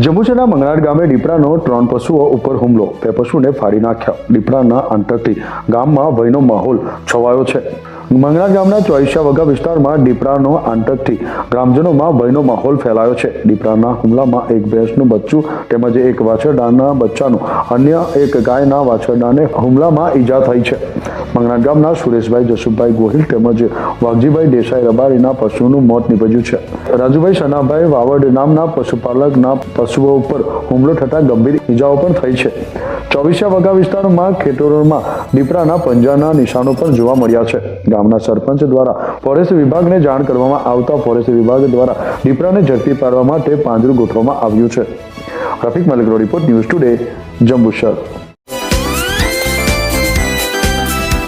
જંબુસરના મંગળાટ ગામે દીપડાનો ત્રણ પશુઓ ઉપર હુમલો. બે પશુને ફાડી નાખ્યા. દીપડાના અંતરથી ગામમાં ભયનો માહોલ છવાયો છે. મંગળાટ ગામના ચોઈસા વગા વિસ્તારમાં દીપડાનો આંતરથી ગ્રામજનોમાં ભયનો માહોલ ફેલાયો છે. દીપડાના હુમલામાં એક ભેંસનું બચ્ચું તેમજ એક વાછરડાના બચ્ચાનું અન્ય એક ગાયના વાછરડાને હુમલામાં ઈજા થઈ છે. મંગળાટ ગામના સુરેશભાઈ, જસુભાઈ ગોહિલ તેમજ વાઘજીભાઈ દેસાઈ રબારીના પશુનું મોત નીપજ્યું છે. રાજુભાઈ સનાભાઈ વાવડ નામના પશુપાલકના પશુઓ ઉપર હુમલો થતા ગંભીર ઈજાઓ પણ થઈ છે. ચોવીસા વગા વિસ્તારમાં ખેતરોમાં દીપડાના પંજાના નિશાનો પણ જોવા મળ્યા છે. ગામના સરપંચ દ્વારા ફોરેસ્ટ વિભાગને જાણ કરવામાં આવતા ફોરેસ્ટ વિભાગ દ્વારા દીપડાને ઝડપી પાડવા માટે પાંજરું ગોઠવવામાં આવ્યું છે. રફીક મલિકનો રિપોર્ટ ન્યૂઝ ટુડે, જંબુસર.